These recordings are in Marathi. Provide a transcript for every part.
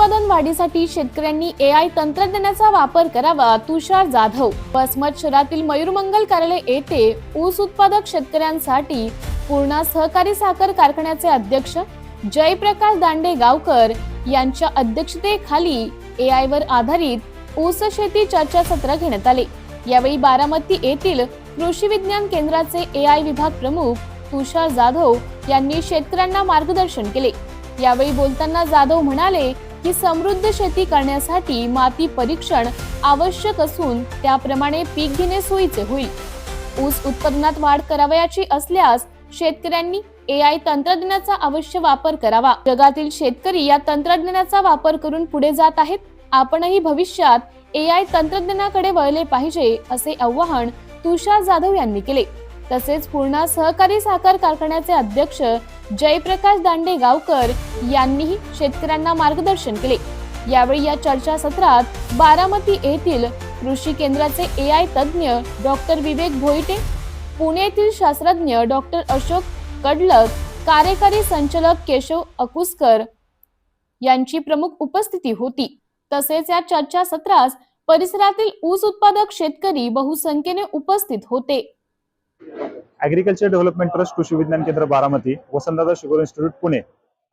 उत्पादन वाढीसाठी शेतकऱ्यांनी ए आय तंत्रज्ञानाचा वापर करावा तुषार जाधव. वसमत शहरातील मयूरमंगल कार्यालय येथे ऊस उत्पादक शेतकऱ्यांसाठी पूर्णा सहकारी साखर कारखान्याचे अध्यक्ष जयप्रकाश दांडे गावकर यांच्या अध्यक्षतेखाली ए आय वर आधारित ऊस शेती चर्चासत्र घेण्यात आले. यावेळी बारामती येथील कृषी विज्ञान केंद्राचे ए आय विभाग प्रमुख तुषार जाधव यांनी शेतकऱ्यांना मार्गदर्शन केले. यावेळी बोलताना जाधव म्हणाले की समृद्ध शेती करण्यासाठी माती परीक्षण आवश्यक असून त्याप्रमाणे पीक घेणे सोयीचे होईल. ऊस उत्पादनात वाढ करावयाची असल्यास शेतकऱ्यांनी ए आय तंत्रज्ञानाचा अवश्य वापर करावा. जगातील शेतकरी या तंत्रज्ञानाचा वापर करून पुढे जात आहेत. आपणही भविष्यात ए आय तंत्रज्ञानाकडे वळले पाहिजे असे आवाहन तुषार जाधव यांनी केले. तसेच पूर्णा सहकारी साखर कारखान्याचे अध्यक्ष जयप्रकाश दांडे गावकर यांनीही शेतकऱ्यांना मार्गदर्शन केले. यावेळी या चर्चासत्रात बारामती येथील कृषी केंद्राचे ए आय तज्ज्ञ डॉक्टर विवेक भोईटे पुणे येथील शास्त्रज्ञ डॉक्टर अशोक कडलक कार्यकारी संचालक केशव अकुसकर यांची प्रमुख उपस्थिती होती. तसेच या चर्चासत्रास परिसरातील ऊस उत्पादक शेतकरी बहुसंख्येने उपस्थित होते. ऍग्रिकल्चर डेव्हलपमेंट ट्रस्ट कृषी विज्ञान केंद्र बारामती वसंतदादा शुगर इन्स्टिट्यूट पुणे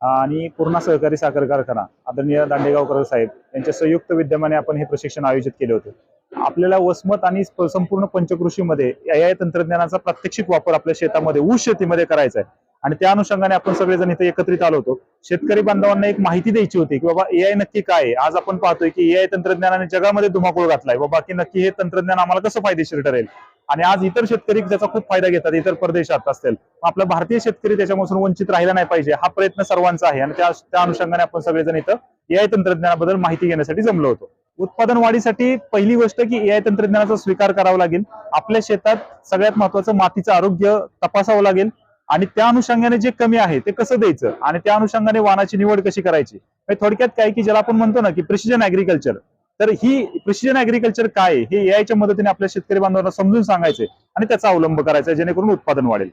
आणि पूर्णा सहकारी साखर कारखाना आदरणीय दांडेगावकर साहेब यांच्या संयुक्त विद्यमाने आपण हे प्रशिक्षण आयोजित केले होते. आपल्याला वसमत आणि संपूर्ण पंचकृषीमध्ये ए या तंत्रज्ञानाचा प्रात्यक्षिक वापर आपल्या शेतामध्ये ऊस शेतीमध्ये करायचा आहे. आणि त्या अनुषंगाने आपण सगळेजण इथे एकत्रित आलो होतो. शेतकरी बांधवांना एक माहिती द्यायची होती की बाबा एआय नक्की काय आहे? आज आपण पाहतोय की एआय तंत्रज्ञानाने जगामध्ये धुमाकूळ घातलाय. बाबा की नक्की हे तंत्रज्ञान आम्हाला कसं फायदेशीर ठरेल? आणि आज इतर शेतकरी त्याचा खूप फायदा घेतात इतर परदेशात असतील. आपला भारतीय शेतकरी त्याच्यापासून वंचित राहिला नाही पाहिजे हा प्रयत्न सर्वांचा आहे. आणि त्या त्या अनुषंगाने आपण सगळेजण इथं एआय तंत्रज्ञानाबद्दल माहिती घेण्यासाठी जमलो होतो. उत्पादन वाढीसाठी पहिली गोष्ट की एआय तंत्रज्ञानाचा स्वीकार करावा लागेल. आपल्या शेतात सगळ्यात महत्वाचं मातीचं आरोग्य तपासावं लागेल. आणि त्या अनुषंगाने जे कमी आहे ते कसं द्यायचं? आणि त्या अनुषंगाने वाहनाची निवड कशी करायची? थोडक्यात काय की ज्याला आपण म्हणतो ना की प्रिसिजन अॅग्रिकल्चर तर ही प्रिसिजन अॅग्रिकल्चर काय हे एआयच्या मदतीने आपल्या शेतकरी बांधवांना समजून सांगायचे आणि त्याचा अवलंब करायचा जेणेकरून उत्पादन वाढेल.